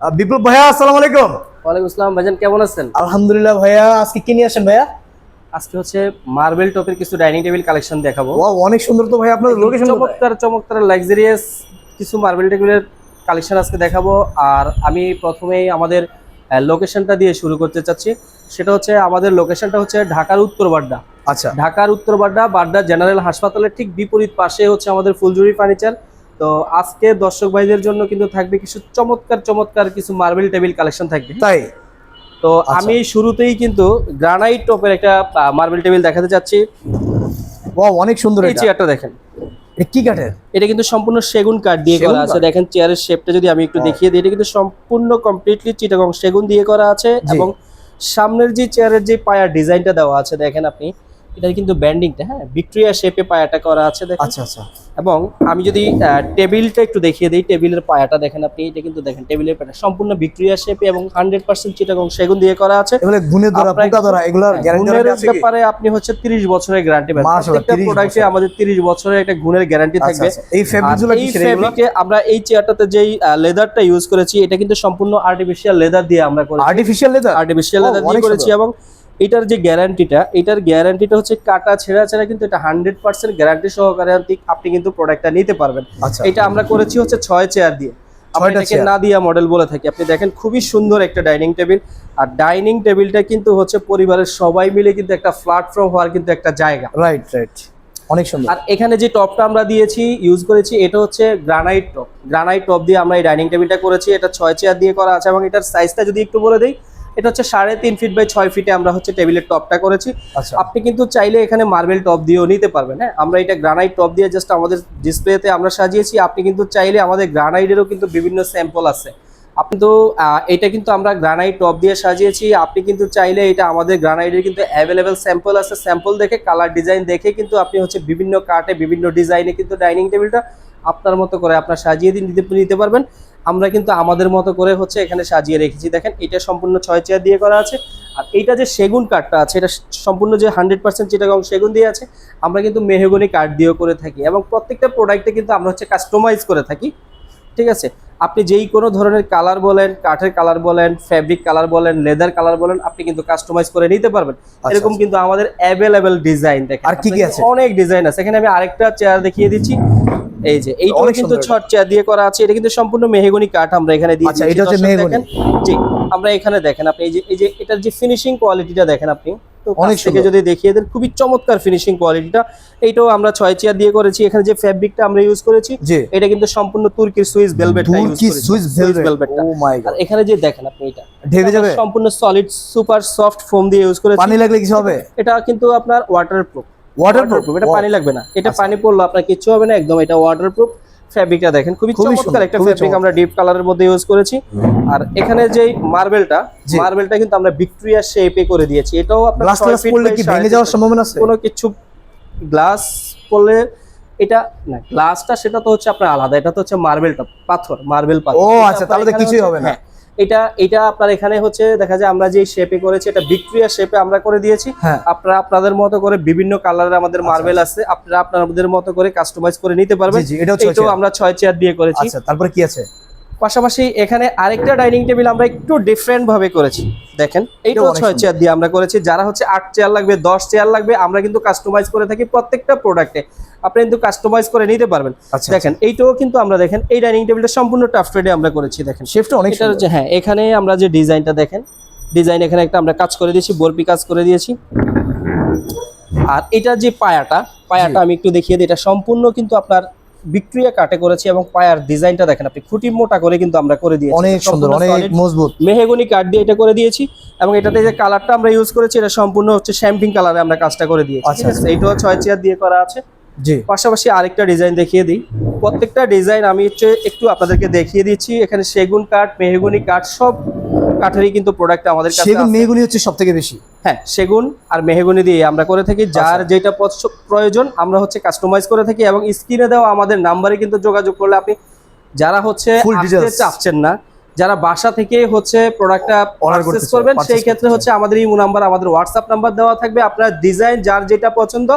বিপ্লব ভাইয়া আসসালামু আলাইকুম। ওয়ালাইকুম আসসালাম ভাইজান কেমন আছেন? আলহামদুলিল্লাহ ভাইয়া আজকে কি নিয়ে আসেন ভাইয়া? আজকে হচ্ছে মার্বেল টপের কিছু ডাইনিং টেবিল কালেকশন দেখাবো। ওয়াও অনেক সুন্দর তো ভাই আপনার লোকেশন চমৎকার চমৎকার লাক্সারিয়াস কিছু মার্বেল টেবিলের কালেকশন আজকে দেখাবো। আর আমি প্রথমেই আমাদের লোকেশনটা দিয়ে শুরু করতে চাচ্ছি। সেটা হচ্ছে আমাদের লোকেশনটা হচ্ছে ঢাকার উত্তর বাড্ডা। আচ্ছা। ঢাকার উত্তর বাড্ডা বাড্ডা জেনারেল হাসপাতালের ঠিক বিপরীত পাশে হচ্ছে আমাদের ফুলজুরি ফার্নিচার তো আজকে দর্শক ভাইদের জন্য কিন্তু থাকবে কিছু চমৎকার চমৎকার কিছু মার্বেল টেবিল কালেকশন থাকবে। তাই? তো আচ্ছা। আমি শুরুতেই কিন্তু গ্রানাইট টপের একটা মার্বেল টেবিল দেখাতে চাচ্ছি। ওয়াও অনেক সুন্দর এই চেয়ারটা দেখেন। এটা কি কাঠের? এটা কিন্তু সম্পূর্ণ সেগুন কাঠ দিয়ে করা আছে? দেখেন চেয়ারের শেপটা যদি আমি একটু দেখিয়ে দিই এটা কিন্তু সম্পূর্ণ কমপ্লিটলি চিটাগং সেগুন দিয়ে করা আছে এবং সামনের যে চেয়ারের যে পায়ার ডিজাইনটা দেওয়া আছে দেখেন আপনি। এটা কিন্তু ব্যান্ডিংটা হ্যাঁ ভিক্টোরিয়া শেপে পায়াটা করা আছে দেখেন। আচ্ছা আচ্ছা। এবং আমি যদি টেবিলটা একটু দেখিয়ে দিই টেবিলের পায়াটা দেখেন আপনি এটা কিন্তু দেখেন টেবিলের পায়াটা সম্পূর্ণ ভিক্টোরিয়া শেপে এবং হান্ড্রেড পার্সেন্ট চিটাগং সেগুন দিয়ে করা আছে। এগুলো গুণে ধরা পোকা ধরা এগুলোর গ্যারান্টি আছে ব্যাপারে আপনি হচ্ছে 30 বছরের গ্যারান্টি পাবেন। প্রত্যেকটা প্রোডাক্টে আমাদের 30 বছরের একটা গুণের গ্যারান্টি আচ্ছা থাকবে। আচ্ছা। এই ফেব্রিকগুলো কি ফেব্রিকে আমরা এই চেয়ারটাতে যেই লেদারটা ইউজ করেছি এটা কিন্তু সম্পূর্ণ আর্টিফিশিয়াল লেদার দিয়ে আমরা করেছি। আর্টিফিশিয়াল লেদার আর্টিফিশিয়াল লেদার দিয়ে করেছি এবং এটার যে গ্যারান্টিটা এটার গ্যারান্টিটা হচ্ছে কাটা ছেঁড়া ছেঁড়া কিন্তু এটা হান্ড্রেড পার্সেন্ট গ্যারান্টি সহকারে আপনি- কিন্তু প্রোডাক্টটা নিতে পারবেন। আচ্ছা। এটা আমরা করেছি হচ্ছে ছয় চেয়ার দিয়ে। আমরা এটাকে। নাদিয়া মডেল বলে থাকি। আপনি দেখেন খুবই সুন্দর একটা ডাইনিং টেবিল আর ডাইনিং টেবিলটা কিন্তু হচ্ছে পরিবারের সবাই মিলে কিন্তু একটা প্ল্যাটফর্ম হওয়ার কিন্তু একটা জায়গা। রাইট রাইট অনেক সুন্দর। আর এখানে যে টপটা আমরা দিয়েছি ইউজ করেছি এটা হচ্ছে গ্রানাইট টপ গ্রানাইট টপ দিয়ে আমরা এই ডাইনিং টেবিলটা করেছি। এটা ছয় চেয়ার দিয়ে করা আছে এবং এটার সাইজটা যদি একটু বলে দিই এটা হচ্ছে সাড়ে তিন ফিট বাই ছয় ফিটে আমরা হচ্ছে টেবিলের টপটা করেছি। আচ্ছা। আপনি কিন্তু চাইলে এখানে মার্বেল টপ দিয়েও নিতে পারবেন হ্যাঁ? আমরা এটা গ্রানাইট টপ দিয়ে জাস্ট আমাদের ডিসপ্লেতে আমরা সাজিয়েছি। আপনি কিন্তু চাইলে আমাদের গ্রানাইটেরও কিন্তু বিভিন্ন স্যাম্পল আছে। আপনি তো এটা কিন্তু আমরা গ্রানাইট টপ দিয়ে সাজিয়েছি। আপনি কিন্তু চাইলে এটা আমাদের গ্রানাইটের কিন্তু অ্যাভেলেবেল স্যাম্পল আছে। স্যাম্পল দেখে কালার ডিজাইন দেখে কিন্তু আপনি হচ্ছে বিভিন্ন কাটে বিভিন্ন ডিজাইনে কিন্তু ডাইনিং টেবিলটা আপনার মতো করে আপনার সাজিয়ে দিন নিতে নিতে পারবেন। আমরা কিন্তু আমাদের মতো করে হচ্ছে এখানে সাজিয়ে রেখেছি। দেখেন এটা সম্পূর্ণ ছয় চেয়ার দিয়ে করা আছে। আর এইটা যে সেগুন কাঠটা আছে এটা সম্পূর্ণ যে হান্ড্রেড পার্সেন্ট চিটাগং সেগুন দিয়ে আছে আমরা কিন্তু মেহগনি কাঠ দিয়েও করে থাকি। এবং প্রত্যেকটা প্রোডাক্টে কিন্তু আমরা হচ্ছে কাস্টমাইজ করে থাকি। ঠিক আছে? আপনি যেই কোনো ধরনের কালার বলেন কাঠের কালার বলেন ফ্যাব্রিক কালার বলেন লেদার কালার বলেন আপনি কিন্তু কাস্টমাইজ করে নিতে পারবেন। এরকম কিন্তু আমাদের অ্যাভেলেবেল ডিজাইন দেখেন। আর কি কি আছে? অনেক ডিজাইন আছে। এখানে আমি আরেকটা চেয়ার দেখিয়ে দিচ্ছি। এই যে অনেক কিন্তু সুন্দর ছট চেয়ার দিয়ে করা আছে। এটা কিন্তু সম্পূর্ণ মেহগনি কাঠ আমরা এখানে আচ্ছা, দিয়েছি। এটা হচ্ছে মেহগনি। জি আমরা এখানে দেখেন আপনি এই যে এই যে এটার যে ফিনিশিং কোয়ালিটিটা দেখেন আপনি তো অনেক কাছ থেকে যদি দেখিয়ে দেন খুবই চমৎকার ফিনিশিং কোয়ালিটিটা এইটাও আমরা ছয় চেয়ার দিয়ে করেছি। এখানে যে ফ্যাব্রিকটা আমরা ইউজ করেছি এটা কিন্তু সম্পূর্ণ তুর্কির সুইস ভেলভেটটা ইউজ তুর্কি করেছি। সুইস ভেলভেট ভেলভেটটা ও মাই গড এখানে যে দেখেন আপনি এটা ঢেকে যাবে? সম্পূর্ণ সলিড সুপার সফট ফোম দিয়ে ইউজ করেছি। পানি লাগলে কিছু হবে? এটা কিন্তু আপনার ওয়াটারপ্রুফ ওয়াটারপ্রুফ এটা পানি লাগবে না। এটা আচ্ছা। পানি পড়ল আপনার কিচ্ছু হবে না একদম এটা ওয়াটারপ্রুফ ফ্যাব্রিকটা দেখেন। খুবই চমৎকার সুন্দর, একটা ফ্যাব্রিক আমরা ডিপ কালারের মধ্যে ইউজ করেছি। আর এখানে যে মার্বেলটা মার্বেলটা কিন্তু আমরা ভিক্টোরিয়া শেপে করে দিয়েছি। এটাও আপনার কি ভেঙে যাওয়ার। সম্ভাবনা আছে? কোনো কিছু গ্লাস পড়লে এটা না গ্লাসটা সেটা তো হচ্ছে আপনার আলাদা এটা তো হচ্ছে মার্বেলটা পাথর মার্বেল পাথর ও আচ্ছা তাহলে তো কিছুই হবে না। হ্যাঁ, এটা এটা আপনার এখানে হচ্ছে দেখা যায় আমরা যে শেপে করেছি এটা ভিক্টোরিয়া শেপে আমরা করে দিয়েছি। হ্যাঁ। আপনারা আপনাদের মতো করে বিভিন্ন কালারের আমাদের মার্বেল আছে আপনারা আপনাদের মতো করে কাস্টমাইজ করে নিতে পারবেন। এটাও। আমরা ছয় চেয়ার দিয়ে করেছি। আচ্ছা তারপরে কি আছে? পাশাপাশি এখানে আরেকটা ডাইনিং টেবিল আমরা একটু ডিফারেন্ট ভাবে করেছি। দেখেন অনেক ছয় চেয়ার দিয়ে আমরা করেছি যারা হচ্ছে আট চেয়ার লাগবে দশ চেয়ার লাগবে আমরা কিন্তু কাস্টমাইজ করে থাকি প্রত্যেকটা প্রোডাক্টে আপনি কিন্তু কাস্টমাইজ করে নিতে পারবেন। আচ্ছা দেখেন এইটাও কিন্তু আমরা দেখেন এই ডাইনিং টেবিলটা সম্পূর্ণ টাফ ট্রেডে আমরা করেছি দেখেন। শেফটা অনেক হ্যাঁ এখানে আমরা যে ডিজাইনটা দেখেন ডিজাইন এখানে একটা আমরা কাজ করে দিয়েছি বরপি কাজ করে দিয়েছি। আর এটা যে পায়াটা পায়াটা আমি একটু দেখিয়ে দিই এটা সম্পূর্ণ কিন্তু আপনার ভিক্টোরিয়া কাটে করেছি এবং পায়ার ডিজাইনটা দেখেন আপনি খুঁটি মোটা করে কিন্তু আমরা করে দিয়েছি। অনেক সুন্দর অনেক মজবুত। মেহেগনি কাঠ দিয়ে এটা করে দিয়েছি এবং এটাতে যে কালারটা আমরা ইউজ করেছি এটা সম্পূর্ণ হচ্ছে শ্যাম্পিং কালারে আমরা কাজটা করে দিয়েছি। আচ্ছা, ঠিক আছে এইটাও ছয় চেয়ার দিয়ে করা আছে। জি। পাশাপাশি আরেকটা ডিজাইন দেখিয়ে দিই। প্রত্যেকটা ডিজাইন আমি হচ্ছে একটু আপনাদেরকে দেখিয়ে দিচ্ছি। এখানে সেগুন কাঠ মেহগুনি কাঠ সব কাঠেরই কিন্তু প্রোডাক্ট আমাদের কাছে সেগুন। মেয়েগুলি হচ্ছে সব থেকে বেশি। হ্যাঁ সেগুন আর মেহেগুনি দিয়ে আমরা করে থাকি। যার আচ্ছা। যেটা প্রয়োজন আমরা হচ্ছে কাস্টমাইজ করে থাকি এবং স্ক্রিনে দেওয়া আমাদের নাম্বারে কিন্তু যোগাযোগ করলে আপনি যারা হচ্ছে চাপছেন চাচ্ছেন না যারা বাসা থেকে হচ্ছে প্রোডাক্টটা পারচেজ করবেন সেই ক্ষেত্রে হচ্ছে আমাদের ইমো নাম্বার আমাদের হোয়াটসঅ্যাপ নাম্বার দেওয়া থাকবে। আপনার ডিজাইন যার যেটা পছন্দ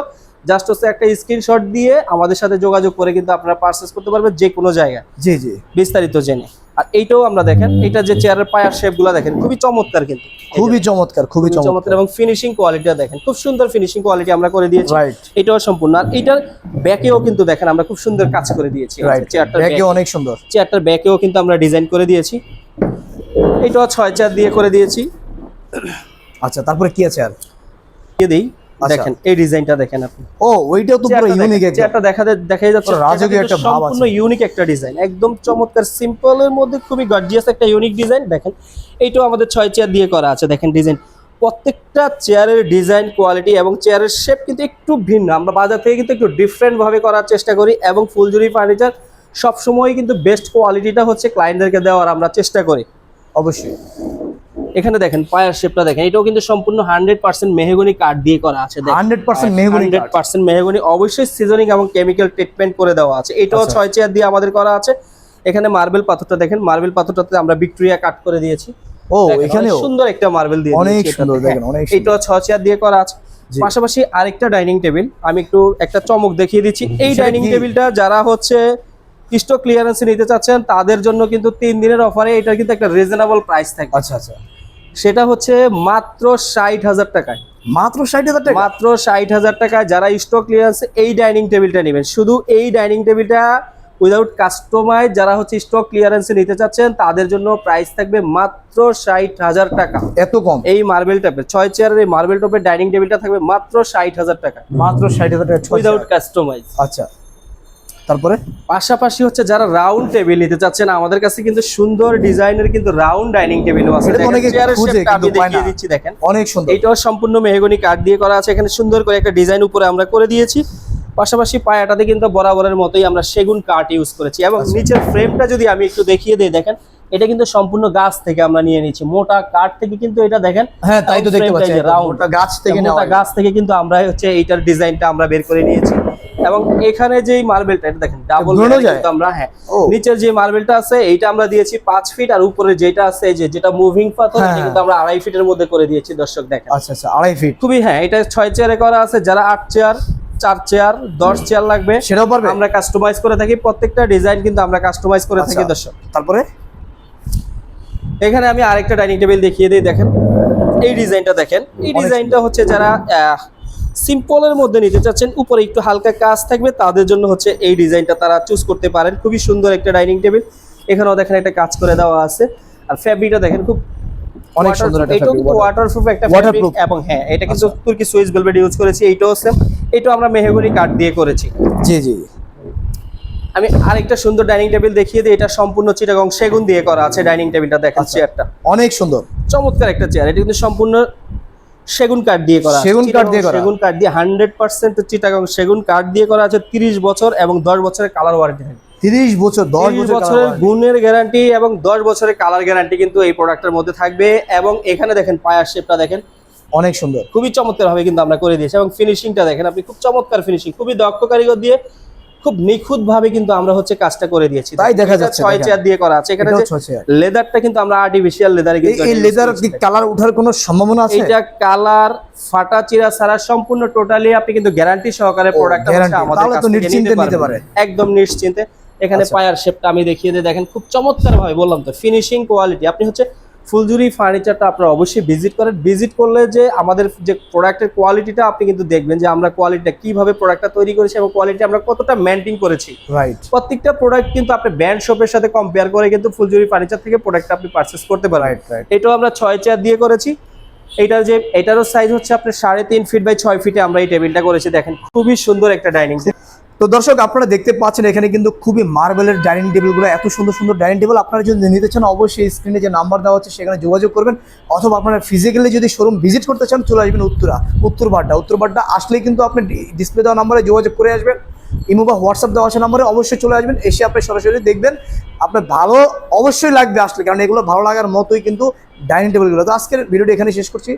জাস্ট হচ্ছে একটা স্ক্রিনশট দিয়ে আমাদের সাথে যোগাযোগ করে কিন্তু আপনারা পারচেজ করতে পারবেন যে কোনো জায়গায়। জি জি। বিস্তারিত জেনে। আর এইটাও আমরা দেখেন এটা যে চেয়ারের পায়ার শেপগুলা দেখেন খুবই চমৎকার কিন্তু। খুবই চমৎকার খুবই চমৎকার এবং ফিনিশিং কোয়ালিটিটা দেখেন খুব সুন্দর ফিনিশিং কোয়ালিটি আমরা করে দিয়েছি। রাইট এটাও সম্পূর্ণ। আর এটার ব্যাকেও কিন্তু দেখেন আমরা খুব সুন্দর কাজ করে দিয়েছি। রাইট চেয়ারটার ব্যাগে অনেক সুন্দর। চেয়ারটার ব্যাকেও কিন্তু আমরা ডিজাইন করে দিয়েছি। এটাও ছয় চার দিয়ে করে দিয়েছি। আচ্ছা তারপরে কি আছে আর? দিয়ে দিই। দেখেন এই ডিজাইনটা দেখেন আপনি। ও ওইটাও তো পুরো ইউনিক একদম দেখা দেখা যাচ্ছে রাজকীয় একটা ভাব আছে। সম্পূর্ণ ইউনিক একটা ডিজাইন। একদম চমৎকার সিম্পলের মধ্যে খুবই গর্জিয়াস একটা ইউনিক ডিজাইন। দেখেন এইটাও আমাদের ছয় চেয়ার দিয়ে করা আছে। দেখেন ডিজাইন। প্রত্যেকটা চেয়ারের ডিজাইন কোয়ালিটি এবং চেয়ারের শেপ কিন্তু একটু ভিন্ন। আমরা বাজার থেকে কিন্তু একটু ডিফারেন্ট ভাবে করার চেষ্টা করি এবং ফুলজুরি ফার্নিচার সবসময় কিন্তু বেস্ট কোয়ালিটিটা হচ্ছে ক্লায়েন্টদেরকে দেওয়ার আমরা চেষ্টা করি। অবশ্যই। এখানে দেখেন পায়ার শেপটা দেখেন। এটাও কিন্তু সম্পূর্ণ হান্ড্রেড পার্সেন্ট মেহগনি কাঠ দিয়ে করা আছে দেখেন। Hundred percent mahogany hundred percent mahogany. অবশ্যই সিজনিং এবং কেমিক্যাল ট্রিটমেন্ট করে দেওয়া আছে। এটাও আচ্ছা। ছয় চেয়ার দিয়ে আমাদের করা আছে। এখানে মার্বেল পাথরটা দেখেন। মার্বেল পাথরটাতে আমরা ভিক্টোরিয়া কাট করে দিয়েছি। ও এখানেও? সুন্দর একটা মার্বেল দিয়ে অনেক সুন্দর দেখেন হ্যাঁ, অনেক সুন্দর। এটাও ছয় চেয়ার দিয়ে করা আছে। পাশাপাশি আরেকটা ডাইনিং টেবিল আমি একটু একটা চমক দেখিয়ে দিচ্ছি। এই ডাইনিং টেবিলটা যারা হচ্ছে স্টক ক্লিয়ারেন্সে নিতে চাচ্ছেন তাদের জন্য কিন্তু তিন দিনের অফারে এটা কিন্তু একটা রিজনেবল প্রাইস থাকে। আচ্ছা আচ্ছা। সেটা হচ্ছে মাত্র ষাট হাজার টাকায়। মাত্র ষাট হাজার টাকা? মাত্র ষাট হাজার টাকায় যারা স্টক ক্লিয়ারেন্স এই ডাইনিং টেবিলটা নেবেন। শুধু এই ডাইনিং টেবিলটা উইদাউট কাস্টমাইজ যারা হচ্ছে স্টক ক্লিয়ারেন্সে নিতে চাচ্ছেন তাদের জন্য প্রাইস থাকবে মাত্র ষাট হাজার টাকা। এত কম? এই মার্বেল টপের ছয় চেয়ারের এই মার্বেল টপের ডাইনিং টেবিলটা থাকবে মাত্র ষাট হাজার টাকা। মাত্র ষাট হাজার টাকা উইদাউট কাস্টমাইজ আচ্ছা। তারপরে? পাশাপাশি হচ্ছে যারা রাউন্ড টেবিল নিতে চাচ্ছেন আমাদের কাছে কিন্তু সুন্দর ডিজাইনের কিন্তু রাউন্ড ডাইনিং টেবিল আছে। দিচ্ছি দেখেন। অনেক সুন্দর। এটাও সম্পূর্ণ মেহগনি কাঠ দিয়ে করা আছে এখানে সুন্দর করে একটা ডিজাইন উপরে আমরা করে দিয়েছি। পাশাপাশি পায়াটাতে কিন্তু বরাবরের মতোই আমরা সেগুন কাঠ ইউজ করেছি। এবং আচ্ছা। নিচের ফ্রেমটা যদি আমি একটু দেখিয়ে দিই দেখেন এটা কিন্তু সম্পূর্ণ গাছ থেকে আমরা নিয়ে নিচ্ছি। মোটা কাঠ থেকে কিন্তু এটা দেখেন হ্যাঁ তাই তো দেখতে পাচ্ছি যে গাছ থেকে মোটা গাছ থেকে কিন্তু আমরা হচ্ছে এইটার ডিজাইনটা আমরা বের করে নিয়েছি। এবং এখানে যেই মার্বেলটা এটা দেখেন ডাবল যায়? আমরা হ্যাঁ। নিচের যে মার্বেলটা আছে এইটা আমরা দিয়েছি পাঁচ ফিট আর উপরে যেটা আছে যে যেটা মুভিং পাথর হ্যাঁ, এটা কিন্তু আমরা আড়াই ফিটের মধ্যে করে দিয়েছি দর্শক দেখেন। আচ্ছা আচ্ছা আড়াই ফিট খুবই হ্যাঁ এটা ছয় চেয়ারে করা আছে যারা আট চেয়ার চার চেয়ার দশ চেয়ার লাগবে সেটাও পারবে? আমরা কাস্টমাইজ করে থাকি প্রত্যেকটা ডিজাইন কিন্তু আমরা কাস্টমাইজ করে থাকি আচ্ছা। দর্শক। তারপরে? এখানে আমি আরেকটা ডাইনিং টেবিল দেখিয়ে দিই দেখেন। এই ডিজাইনটা দেখেন। এই ডিজাইনটা হচ্ছে যারা সিম্পলের মধ্যে নিতে চাচ্ছেন উপরে একটু হালকা কাজ থাকবে তাদের জন্য হচ্ছে এই ডিজাইনটা তারা চুজ করতে পারেন। খুবই সুন্দর একটা ডাইনিং টেবিল। এখানেও দেখেন একটা কাজ করে দেওয়া আছে। আর ফ্যাব্রিকটা দেখেন খুব অনেক সুন্দর একটা fabric, কিন্তু ওয়াটারপ্রুফ একটা। ফ্যাব্রিক এবং হ্যাঁ এটা কিন্তু তুর্কি সুইস ভেলভেট ইউজ করেছি এইটাও সেম এটাও আমরা মেহগনি কাঠ দিয়ে করেছি। জি জি। আমি আরেকটা সুন্দর ডাইনিং টেবিল দেখিয়ে দিই। এটা সম্পূর্ণ চিটাগং সেগুন দিয়ে করা আছে ডাইনিং টেবিলটা দেখেন আচ্ছা। চেয়ারটা। অনেক সুন্দর। চমৎকার একটা চেয়ার এটা কিন্তু সম্পূর্ণ সেগুন কাঠ দিয়ে করা সেগুন কাঠ দিয়ে করা। সেগুন কাঠ দিয়ে হান্ড্রেড পার্সেন্ট চিটাগং সেগুন কাঠ দিয়ে করা আছে তিরিশ বছর এবং দশ বছরের কালার ওয়ারেন্টি। থাকে তিরিশ বছর দশ তিরিশ বছর বছরের গুণের গ্যারান্টি এবং দশ বছরের কালার গ্যারান্টি কিন্তু এই প্রোডাক্টের মধ্যে থাকবে এবং এখানে দেখেন পায়ার শেপটা দেখেন। অনেক সুন্দর। খুবই চমৎকার ভাবে কিন্তু আমরা করে দিয়েছি এবং ফিনিশিংটা দেখেন আপনি খুব চমৎকার ফিনিশিং খুবই দক্ষ কারিগর দিয়ে খুব নিখুঁত ভাবে কিন্তু আমরা হচ্ছে কাজটা করে দিয়েছি তাই দেখা যাচ্ছে, ছয় চেয়ার দিয়ে করা আছে এখানে। লেদারটা কিন্তু আমরা আর্টিফিশিয়াল লেদারে কিন্তু এই লেদার কালার ওঠার কোনো সম্ভাবনা আছে এটা কালার ফাটা চিরা ছাড়া সম্পূর্ণ টোটালি আপনি কিন্তু গ্যারান্টি সহকারে guarantee। আমাদের তো নিশ্চিন্তে নিতে নিতে পারে। একদম নিশ্চিন্তে এখানে আচ্ছা। পায়ার শেপটা আমি দেখিয়ে দিই দেখেন খুব চমৎকার ভাবে বললাম তো ফিনিশিং কোয়ালিটি আপনি হচ্ছে ফুলজুরি ফার্নিচারটা আপনারা অবশ্যই ভিজিট করেন। ভিজিট করলে যে আমাদের যে প্রোডাক্টের কোয়ালিটিটা আপনি কিন্তু দেখবেন যে আমরা কোয়ালিটিটা কীভাবে প্রোডাক্টটা তৈরি করেছি এবং কোয়ালিটি আমরা কতটা মেনটেন করেছি। রাইট প্রত্যেকটা প্রোডাক্ট কিন্তু আপনি ব্র্যান্ড শপের সাথে কম্পেয়ার করে কিন্তু ফুলজুরি ফার্নিচার থেকে প্রোডাক্টটা আপনি পারচেস করতে পারেন। রাইট রাইট এটাও আমরা ছয় চেয়ার দিয়ে করেছি। এটার যে এটারও সাইজ হচ্ছে আপনার সাড়ে তিন ফিট বাই ছয় ফিটে আমরা এই টেবিলটা করেছি। দেখেন খুবই সুন্দর একটা ডাইনিং তো দর্শক, আপনারা দেখতে পাচ্ছেন এখানে কিন্তু খুবই মার্বেলের ডাইনিং টেবিলগুলো, এত সুন্দর সুন্দর ডাইনিং টেবিল আপনারা যদি নিতে চান, অবশ্যই স্ক্রিনে যে নাম্বার দেওয়া হচ্ছে সেখানে যোগাযোগ করবেন। অথবা আপনারা ফিজিক্যালি যদি শোরুম ভিজিট করতে চান, চলে আসবেন উত্তরা, উত্তরবাড্ডা। উত্তরবাড্ডা আসলেই কিন্তু আপনি ডিসপ্লে দেওয়া নাম্বারে যোগাযোগ করে আসবেন। ইমো বা হোয়াটসঅ্যাপ দেওয়া আছে নাম্বারে অবশ্যই চলে আসবেন, এসে আপনি সরাসরি দেখবেন। আপনার ভালো অবশ্যই লাগবে আসলে, কারণ এগুলো ভালো লাগার মতোই কিন্তু ডাইনিং টেবিলগুলো। তো আজকের ভিডিওটি এখানে শেষ করছি।